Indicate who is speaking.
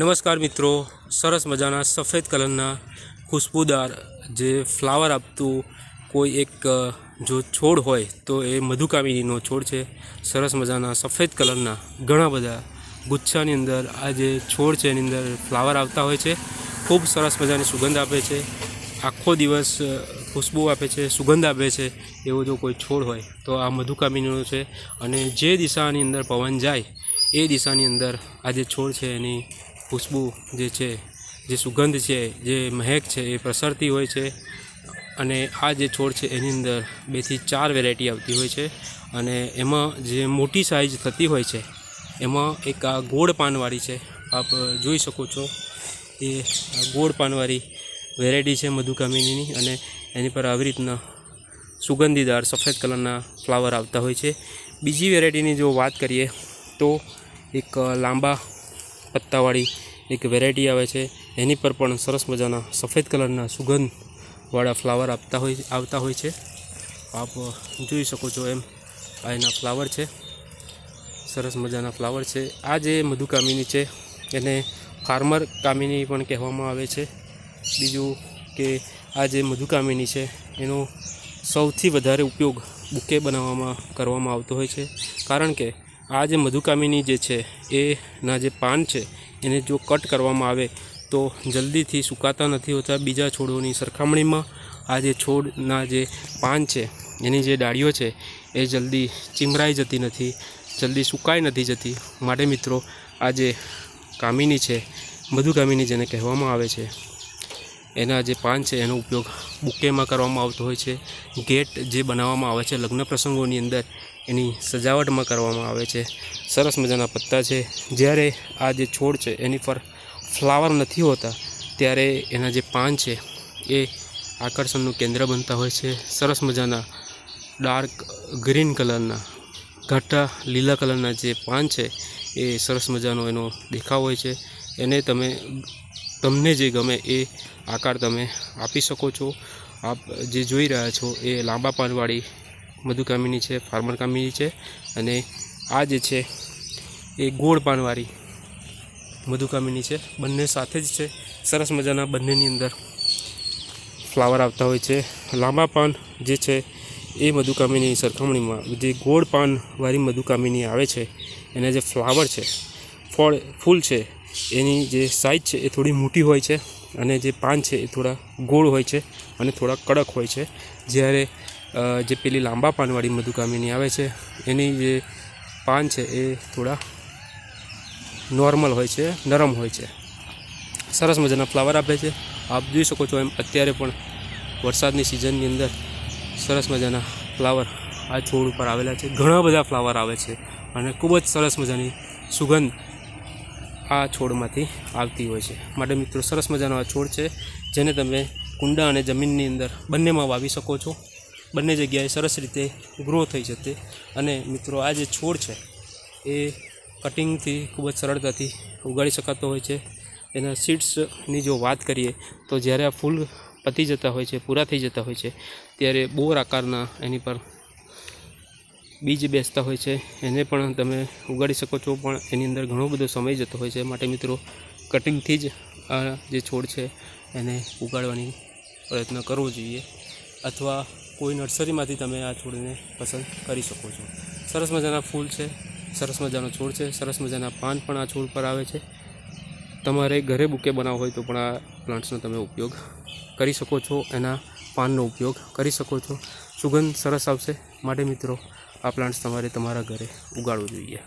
Speaker 1: નમસ્કાર મિત્રો, સરસ મજાના સફેદ કલરના ખુશ્બુદાર જે ફ્લાવર આપતું કોઈ એક જો છોડ હોય તો એ મધુકામિનીનો છોડ છે. સરસ મજાના સફેદ કલરના ઘણા બધા ગુચ્છાની અંદર આ જે છોડ છે એની અંદર ફ્લાવર આવતા હોય છે. ખૂબ સરસ મજાની સુગંધ આપે છે. આખો દિવસ ખુશ્બુ આપે છે, સુગંધ આપે છે એવો જો કોઈ છોડ હોય તો આ મધુકામિનીનો છે. અને જે દિશાની અંદર પવન જાય એ દિશાની અંદર આ જે છોડ છે એની ખુશ્બુ જે છે, જે સુગંધ છે, જે મહેક છે, એ પ્રસરતી હોય છે. અને આ જે છોડ છે, એની અંદર બેથી ચાર વેરાયટી આવતી હોય છે. અને એમાં જે મોટી સાઇઝ થતી હોય છે, એમાં એક આ ગોળ પાનવાળી છે. આપ જોઈ શકો છો એ ગોળ પાનવાળી વેરાયટી છે મધુકામિનીની અને એની પર આવી રીતના સુગંધીદાર સફેદ કલરના ફ્લાવર આવતા હોય છે. બીજી વેરાયટીની જો વાત કરીએ તો એક લાંબા પત્તાવાળી એક વેરાયટી આવે છે. એની પર પણ સરસ મજાના સફેદ કલરના સુગંધવાળા ફ્લાવર આપતા હોય, આવતા હોય છે. આપ જોઈ શકો છો એમ, આ એના ફ્લાવર છે. સરસ મજાના ફ્લાવર છે. આ જે મધુકામિની છે, એને ફાર્મર કામિની પણ કહેવામાં આવે છે. બીજું કે આ જે મધુકામિની છે, એનો સૌથી વધારે ઉપયોગ બુકે બનાવવામાં કરવામાં આવતો હોય છે. કારણ કે આ જે મધુકામિની જે છે એના જે પાન છે, એને જો કટ કરવામાં આવે, તો જલ્દીથી સુકાતા નથી હોતા બીજા છોડોની સરખામણીમાં. આ જે છોડના જે પાન છે, એની જે ડાળીઓ છે, એ જલ્દી ચીમરાઈ જતી નથી, જલ્દી સુકાઈ નથી જતી. માટે મિત્રો, આ જે કામિની છે, મધુકામિની જેને કહેવામાં આવે છે એના જે પાન છે, એનો ઉપયોગ બુકેમાં કરવામાં આવતો હોય છે. ગેટ જે બનાવવામાં આવે છે, લગ્ન પ્રસંગોની અંદર એની સજાવટમાં કરવામાં આવે છે. સરસ મજાના પત્તા છે. જ્યારે આ જે છોડ છે, એની પર ફ્લાવર નથી હોતા, ત્યારે એના જે પાન છે, એ આકર્ષણનું કેન્દ્ર બનતા હોય છે. સરસ મજાના ડાર્ક ગ્રીન કલરના, ઘાટા લીલા કલરના જે પાન છે, એ સરસ મજાનો એનો દેખાવ હોય છે. એને તમે તમને જે ગમે એ આકાર તમે આપી શકો છો. આપ જે જોઈ રહ્યા છો એ લાંબા પાનવાળી મધુકામિની છે, ફાર્મર કામિની છે અને આ જે છે એ ગોળ પાનવાળી મધુકામિની છે. બંને સાથે જ છે. સરસ મજાના બંનેની અંદર ફ્લાવર આવતા હોય છે. લાંબા પાન જે છે એ મધુકામિની સરખામણીમાં જે ગોળ પાનવાળી મધુકામિની આવે છે, એના જે ફ્લાવર છે, ફળ, ફૂલ છે એની જે સાઇઝ છે એ થોડી મોટી હોય છે અને જે પાન છે એ થોડા ગોળ હોય છે અને થોડા કડક હોય છે. જ્યારે જે પેલી લાંબા પાનવાળી મધુકામિની આવે છે, એની જે પાન છે એ થોડા નોર્મલ હોય છે, નરમ હોય છે. સરસ મજાના ફ્લાવર આપે છે. આપ જોઈ શકો છો એમ અત્યારે પણ વરસાદની સિઝનની અંદર સરસ મજાના ફ્લાવર આ છોડ ઉપર આવેલા છે. ઘણા બધા ફ્લાવર આવે છે અને ખૂબ જ સરસ મજાની સુગંધ આ છોડમાંથી આવતી હોય છે. માટે મિત્રો, સરસ મજાનો આ છોડ છે, જેને તમે કુંડા અને જમીનની અંદર બંનેમાં વાવી શકો છો. બંને જગ્યાએ સરસ રીતે ગ્રો થઈ જશે. અને મિત્રો, આ જે છોડ છે, એ કટિંગથી ખૂબ જ સરળતાથી ઉગાડી શકાતો હોય છે. એના સીડ્સની જો વાત કરીએ, તો જ્યારે આ ફૂલ પતી જતા હોય છે, પૂરા થઈ જતા હોય છે, ત્યારે બોર આકારના એની પર બીજ બેસતા હોય છે, એને પણ તમે ઉગાડી શકો છો, પણ એની અંદર ઘણો બધો સમય જતો હોય છે. માટે મિત્રો કટિંગથી જ આ જે છોડ છે, એને ઉગાડવાની પ્રયત્ન કરવો જોઈએ. અથવા કોઈ નર્સરીમાંથી તમે આ છોડને પસંદ કરી શકો છો. સરસ મજાના ફૂલ છે, સરસ મજાનો છોડ છે, સરસ મજાના પાન પણ આ છોડ પર આવે છે. તમારે ઘરે બુકે બનાવવો હોય તો પણ આ પ્લાન્ટ્સનો તમે ઉપયોગ કરી શકો છો, એના પાનનો ઉપયોગ કરી શકો છો. સુગંધ સરસ આવશે. માટે મિત્રો આ પ્લાન્ટ્સ તમારે તમારા ઘરે ઉગાડવું જોઈએ.